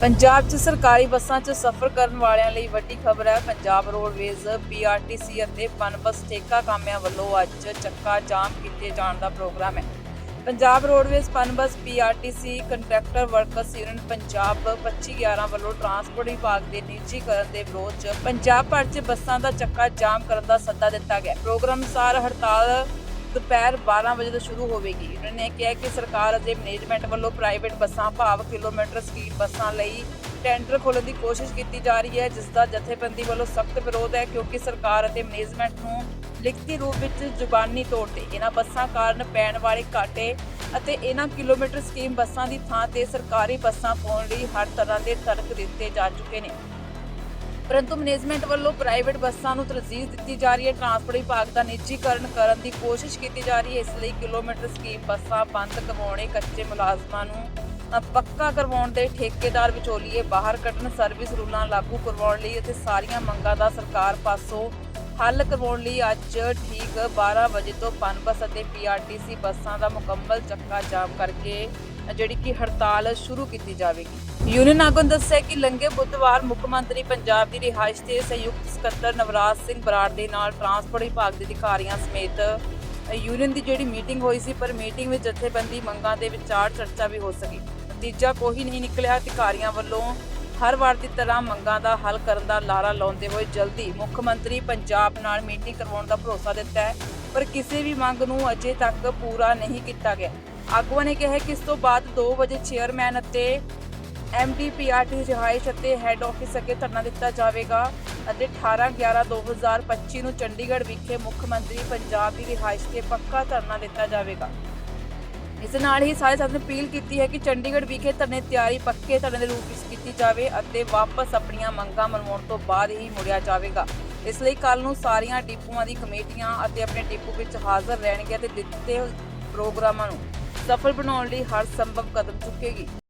ਪੰਜਾਬ 'ਚ ਸਰਕਾਰੀ ਬੱਸਾਂ 'ਚ ਸਫ਼ਰ ਕਰਨ ਵਾਲਿਆਂ ਲਈ ਵੱਡੀ ਖਬਰ ਹੈ। ਪੰਜਾਬ ਰੋਡਵੇਜ਼ ਪੀਆਰਟੀਸੀ ਅਤੇ ਪਨਬਸ ਠੇਕਾ ਕਾਮਿਆਂ ਵੱਲੋਂ ਅੱਜ ਚੱਕਾ ਜਾਮ ਕੀਤੇ ਜਾਣ ਦਾ ਪ੍ਰੋਗਰਾਮ ਹੈ। Punjab roadways Punbus PRTC contractor workers union Punjab 2511 ਵੱਲੋਂ ਟਰਾਂਸਪੋਰਟ ਵਿਭਾਗ ਦੇ ਨਿੱਜੀਕਰਨ ਦੇ ਵਿਰੋਧ 'ਚ ਪੰਜਾਬ ਭਰ 'ਚ ਬੱਸਾਂ ਦਾ ਚੱਕਾ ਜਾਮ ਕਰਨ ਦਾ ਸੱਦਾ ਦਿੱਤਾ ਗਿਆ। ਪ੍ਰੋਗਰਾਮ ਅਨੁਸਾਰ ਹੜਤਾਲ ਦੁਪਹਿਰ 12 ਵਜੇ ਤੋਂ ਸ਼ੁਰੂ ਹੋਵੇਗੀ। ਉਹਨਾਂ ਨੇ ਕਿਹਾ ਕਿ ਸਰਕਾਰ ਅਤੇ ਮੈਨੇਜਮੈਂਟ ਵੱਲੋਂ ਪ੍ਰਾਈਵੇਟ ਬੱਸਾਂ, ਭਾਵ ਕਿਲੋਮੀਟਰ ਸਪੀਡ ਬੱਸਾਂ ਲਈ ਟੈਂਡਰ ਖੋਲ੍ਹਣ ਦੀ ਕੋਸ਼ਿਸ਼ ਕੀਤੀ ਜਾ ਰਹੀ ਹੈ ਜਿਸ ਦਾ ਜਥੇਬੰਦੀ ਵੱਲੋਂ ਸਖਤ ਵਿਰੋਧ ਹੈ, ਕਿਉਂਕਿ ਸਰਕਾਰ ਅਤੇ ਮੈਨੇਜਮੈਂਟ ਨੂੰ ਲਿਖਤੀ ਰੂਪ ਵਿੱਚ ਜ਼ੁਬਾਨੀ ਤੌਰ ਤੇ ਇਹਨਾਂ ਬੱਸਾਂ ਕਾਰਨ ਪੈਣ ਵਾਲੇ ਘਾਟੇ ਅਤੇ ਇਹਨਾਂ ਕਿਲੋਮੀਟਰ ਸਕੀਮ ਬੱਸਾਂ ਦੀ ਥਾਂ ਤੇ ਸਰਕਾਰੀ ਬੱਸਾਂ ਪਾਉਣ ਲਈ ਹਰ ਤਰ੍ਹਾਂ ਦੇ ਤਰਕ ਦਿੱਤੇ ਜਾ ਚੁੱਕੇ ਨੇ। ਪਰੰਤੂ ਮੈਨੇਜਮੈਂਟ ਵੱਲੋਂ ਪ੍ਰਾਈਵੇਟ ਬੱਸਾਂ ਨੂੰ ਤਰਜੀਹ ਦਿੱਤੀ ਜਾ ਰਹੀ ਹੈ। ਟਰਾਂਸਪੋਰਟ ਵਿਭਾਗ ਦਾ ਨਿੱਜੀਕਰਨ ਕਰਨ ਦੀ ਕੋਸ਼ਿਸ਼ ਕੀਤੀ ਜਾ ਰਹੀ ਹੈ। ਇਸ ਲਈ ਕਿਲੋਮੀਟਰ ਸਕੀਮ ਬੱਸਾਂ ਬੰਦ ਕਰਵਾਉਣੇ, ਕੱਚੇ ਮੁਲਾਜ਼ਮਾਂ ਨੂੰ ਪੱਕਾ ਕਰਵਾਉਣ ਦੇ ਠੇਕੇਦਾਰ ਵਿਚੋਲੀਏ ਬਾਹਰ ਕੱਢਣ, ਸਰਵਿਸ ਰੂਲਾਂ ਲਾਗੂ ਕਰਵਾਉਣ ਲਈ ਅਤੇ ਸਾਰੀਆਂ ਮੰਗਾਂ ਦਾ ਸਰਕਾਰ ਪਾਸੋਂ ਹੱਲ ਕਰਵਾਉਣ ਲਈ ਅੱਜ ਠੀਕ 12 ਵਜੇ ਤੋਂ ਪਨਬਸ ਅਤੇ ਪੀਆਰਟੀਸੀ ਬੱਸਾਂ ਦਾ ਮੁਕੰਮਲ ਚੱਕਾ ਜਾਮ ਕਰਕੇ ਜਿਹੜੀ ਕਿ ਹੜਤਾਲ ਸ਼ੁਰੂ ਕੀਤੀ ਜਾਵੇਗੀ। ਯੂਨੀਅਨ ਆਗੂ ਦੱਸਿਆ ਕਿ ਲੰਘੇ ਬੁੱਧਵਾਰ ਮੁੱਖ ਮੰਤਰੀ ਪੰਜਾਬ ਦੀ ਰਿਹਾਇਸ਼ ਤੇ ਸੰਯੁਕਤ ਸਕੱਤਰ ਨਵਰਾਜ ਸਿੰਘ ਬਰਾੜ ਦੇ ਨਾਲ ਟਰਾਂਸਪੋਰਟ ਵਿਭਾਗ ਦੇ ਅਧਿਕਾਰੀਆਂ ਸਮੇਤ ਯੂਨੀਅਨ ਦੀ ਜਿਹੜੀ ਮੀਟਿੰਗ ਹੋਈ ਸੀ, ਪਰ ਮੀਟਿੰਗ ਵਿੱਚ ਜਥੇਬੰਦੀ ਮੰਗਾਂ ਦੇ ਵਿਚਾਰ ਚਰਚਾ ਵੀ ਹੋ ਸਕੀ। ਨਤੀਜਾ ਕੋਈ ਨਹੀਂ ਨਿਕਲਿਆ। ਅਧਿਕਾਰੀਆਂ ਵੱਲੋਂ ਹਰ ਵਾਰ ਦੀ ਤਰ੍ਹਾਂ ਮੰਗਾਂ ਦਾ ਹੱਲ ਕਰਨ ਦਾ ਲਾਰਾ ਲਾਉਂਦੇ ਹੋਏ ਜਲਦੀ ਮੁੱਖ ਮੰਤਰੀ ਪੰਜਾਬ ਨਾਲ ਮੀਟਿੰਗ ਕਰਵਾਉਣ ਦਾ ਭਰੋਸਾ ਦਿੱਤਾ ਹੈ, ਪਰ ਕਿਸੇ ਵੀ ਮੰਗ ਨੂੰ ਅਜੇ ਤੱਕ ਪੂਰਾ ਨਹੀਂ ਕੀਤਾ ਗਿਆ। ਆਗੂਆਂ ਨੇ ਕਿਹਾ ਕਿ ਇਸ ਤੋਂ ਬਾਅਦ 2 ਵਜੇ ਚੇਅਰਮੈਨ ਅਤੇ ਐਮਡੀਪੀਆਰਟੀ ਰਿਹਾਇਸ਼ ਅਤੇ ਹੈੱਡ ਆਫਿਸ ਅੱਗੇ ਧਰਨਾ ਦਿੱਤਾ ਜਾਵੇਗਾ ਅਤੇ 18/11/2025 ਨੂੰ ਚੰਡੀਗੜ੍ਹ ਵਿਖੇ ਮੁੱਖ ਮੰਤਰੀ ਪੰਜਾਬ ਦੀ ਰਿਹਾਇਸ਼ ਤੇ ਪੱਕਾ ਧਰਨਾ ਦਿੱਤਾ ਜਾਵੇਗਾ। ਇਸ ਨਾਲ ਹੀ ਸਾਰੇ ਸਾਥ ਨੇ ਅਪੀਲ ਕੀਤੀ ਹੈ ਕਿ ਚੰਡੀਗੜ੍ਹ ਵਿਖੇ ਧਰਨੇ ਤਿਆਰੀ ਪੱਕੇ ਧਰਨੇ ਦੇ ਰੂਪ ਵਿੱਚ ਕੀਤੀ ਜਾਵੇ ਅਤੇ ਵਾਪਸ ਆਪਣੀਆਂ ਮੰਗਾਂ ਮਨਵਾਉਣ ਤੋਂ ਬਾਅਦ ਹੀ ਮੁੜਿਆ ਜਾਵੇਗਾ। ਇਸ ਲਈ ਕੱਲ ਨੂੰ ਸਾਰੀਆਂ ਡਿਪੂਆਂ ਦੀ ਕਮੇਟੀਆਂ ਅਤੇ ਆਪਣੇ ਡਿਪੂ ਵਿੱਚ ਹਾਜ਼ਰ ਰਹਿਣਗੇ ਅਤੇ ਦਿੱਤੇ ਪ੍ਰੋਗਰਾਮਾਂ ਨੂੰ ਸਫਲ ਬਣਾਉਣ ਲਈ ਹਰ ਸੰਭਵ ਕਦਮ ਚੁੱਕੇਗੀ।